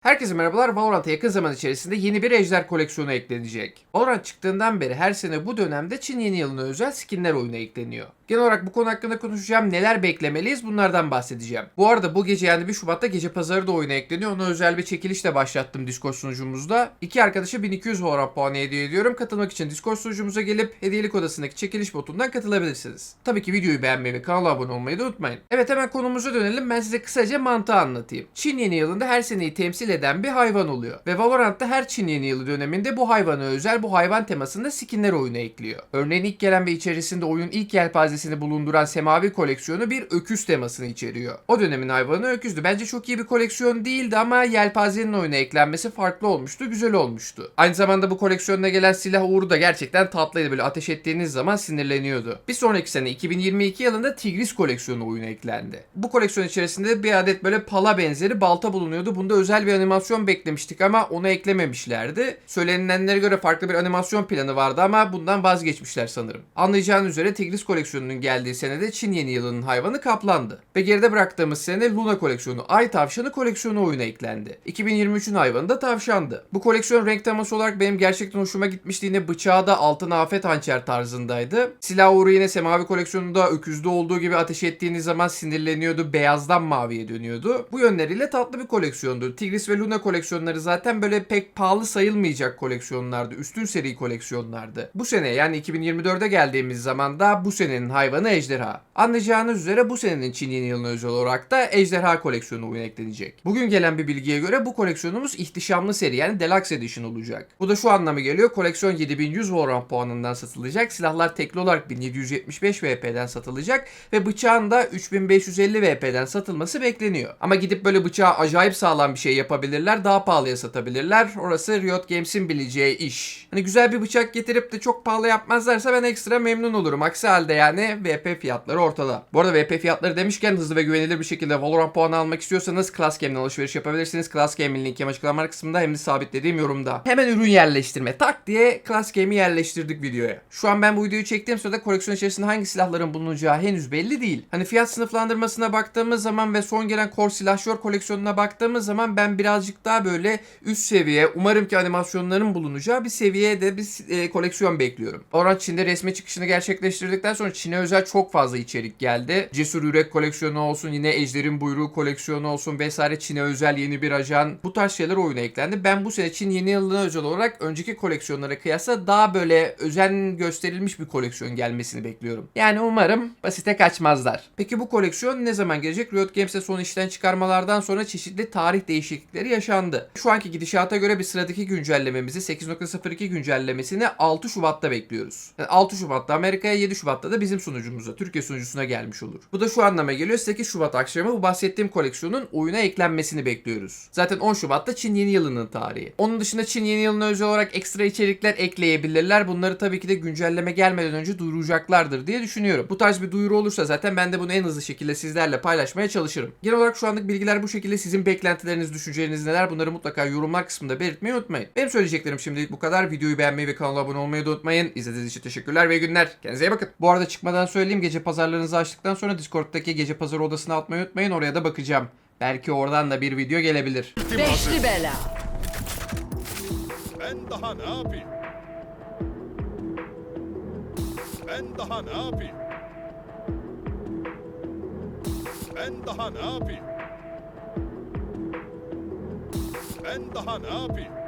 Herkese merhabalar. Valorant'a yakın zaman içerisinde yeni bir ejder koleksiyonu eklenecek. Valorant çıktığından beri her sene bu dönemde Çin yeni yılına özel skinler oyuna ekleniyor. Genel olarak bu konu hakkında konuşacağım. Neler beklemeliyiz bunlardan bahsedeceğim. Bu arada bu gece yani 1 Şubat'ta gece pazarı da oyuna ekleniyor. Ona özel bir çekiliş de başlattım Discord sunucumuzda. İki arkadaşa 1200 Valorant puanı hediye ediyorum. Katılmak için Discord sunucumuza gelip hediyelik odasındaki çekiliş botundan katılabilirsiniz. Tabii ki videoyu beğenmeyi ve kanala abone olmayı da unutmayın. Evet hemen konumuza dönelim. Ben size kısaca mantığı anlatayım. Çin yeni yılında her seneyi temsil eden bir hayvan oluyor. Ve Valorant'ta her Çin yeni yılı döneminde bu hayvana özel bu hayvan temasında skinler oyuna ekliyor. Örneğin ilk gelen ve içerisinde oyunun ilk yelpazesini bulunduran Semavi koleksiyonu bir öküz temasını içeriyor. O dönemin hayvanı öküzdü. Bence çok iyi bir koleksiyon değildi ama yelpazenin oyuna eklenmesi farklı olmuştu, güzel olmuştu. Aynı zamanda bu koleksiyonda gelen silah uğru da gerçekten tatlıydı. Böyle ateş ettiğiniz zaman sinirleniyordu. Bir sonraki sene 2022 yılında Tigris koleksiyonu oyuna eklendi. Bu koleksiyon içerisinde bir adet böyle pala benzeri balta bulunuyordu. Bunda özel bir animasyon beklemiştik ama onu eklememişlerdi. Söylenilenlere göre farklı bir animasyon planı vardı ama bundan vazgeçmişler sanırım. Anlayacağınız üzere Tigris koleksiyonunun geldiği senede Çin yeni yılının hayvanı kaplandı. Ve geride bıraktığımız sene Luna koleksiyonu, Ay tavşanı koleksiyonu oyuna eklendi. 2023'ün hayvanı da tavşandı. Bu koleksiyon renk teması olarak benim gerçekten hoşuma gitmişti. Yine bıçağı da altın afet hançer tarzındaydı. Silah uğru yine Semavi koleksiyonunda öküzde olduğu gibi ateş ettiğiniz zaman sinirleniyordu. Beyazdan maviye dönüyordu. Bu yönleriyle tatlı bir koleksiyondu. Tigris ve Luna koleksiyonları zaten böyle pek pahalı sayılmayacak koleksiyonlardı. Üstün seri koleksiyonlardı. Bu sene yani 2024'e geldiğimiz zaman da bu senenin hayvanı ejderha. Anlayacağınız üzere bu senenin Çin yeni yılına özel olarak da ejderha koleksiyonu oyuna eklenecek. Bugün gelen bir bilgiye göre bu koleksiyonumuz ihtişamlı seri yani Deluxe Edition olacak. Bu da şu anlama geliyor. Koleksiyon 7100 Valorant puanından satılacak. Silahlar tekli olarak 1775 VP'den satılacak ve bıçağın da 3550 VP'den satılması bekleniyor. Ama gidip böyle bıçağı acayip sağlam bir şey yapabilirler. Daha pahalıya satabilirler. Orası Riot Games'in bileceği iş. Hani güzel bir bıçak getirip de çok pahalı yapmazlarsa ben ekstra memnun olurum. Aksi halde yani VP fiyatları ortada. Bu arada VP fiyatları demişken hızlı ve güvenilir bir şekilde Valorant puanı almak istiyorsanız Class Game'den alışveriş yapabilirsiniz. Class Game'in linki hem açıklama kısmında hem de sabitlediğim yorumda. Hemen ürün yerleştirme. Tak diye Class Game'i yerleştirdik videoya. Şu an ben bu videoyu çektiğim sırada koleksiyon içerisinde hangi silahların bulunacağı henüz belli değil. Hani fiyat sınıflandırmasına baktığımız zaman ve son gelen Core Silahşör koleksiyonuna baktığımız zaman ben birazcık daha böyle üst seviye umarım ki animasyonların bulunacağı bir seviyede bir e, koleksiyon bekliyorum. Orange Çin'de resmi çıkışını gerçekleştirdikten sonra Çin'e özel çok fazla içerik geldi. Cesur Yürek koleksiyonu olsun yine Ejder'in Buyruğu koleksiyonu olsun vesaire Çin'e özel yeni bir ajan bu tarz şeyler oyuna eklendi. Ben bu sene Çin yeni yılına özel olarak önceki koleksiyonlara kıyasla daha böyle özen gösterilmiş bir koleksiyon gelmesini bekliyorum. Yani umarım basite kaçmazlar. Peki bu koleksiyon ne zaman gelecek? Riot Games'e son işten çıkarmalardan sonra çeşitli tarih değişiklikleri yaşandı. Şu anki gidişata göre bir sıradaki güncellememizi 8.02 güncellemesini 6 Şubat'ta bekliyoruz. Yani 6 Şubat'ta Amerika'ya 7 Şubat'ta da bizim sunucumuza, Türkiye sunucusuna gelmiş olur. Bu da şu anlama geliyor. 8 Şubat akşamı bu bahsettiğim koleksiyonun oyuna eklenmesini bekliyoruz. Zaten 10 Şubat'ta Çin yeni yılının tarihi. Onun dışında Çin yeni yılına özel olarak ekstra içerikler ekleyebilirler. Bunları tabii ki de güncelleme gelmeden önce duyuracaklardır diye düşünüyorum. Bu tarz bir duyuru olursa zaten ben de bunu en hızlı şekilde sizlerle paylaşmaya çalışırım. Genel olarak şu anlık bilgiler bu şekilde. Sizin beklentileriniz, düşünceleriniz neler? Bunları mutlaka yorumlar kısmında belirtmeyi unutmayın. Benim söyleyeceklerim şimdilik bu kadar. Videoyu beğenmeyi ve kanala abone olmayı da unutmayın. İzlediğiniz için teşekkürler ve günler. Kendinize iyi bakın. Bu arada çıkmadan söyleyeyim. Gece pazarlarınızı açtıktan sonra Discord'daki gece pazarı odasına atmayı unutmayın. Oraya da bakacağım. Belki oradan da bir video gelebilir. Beşli bela. Ben daha ne yapayım? Ben daha ne yapayım? Ben daha ne yapayım? Ben daha ne yapayım?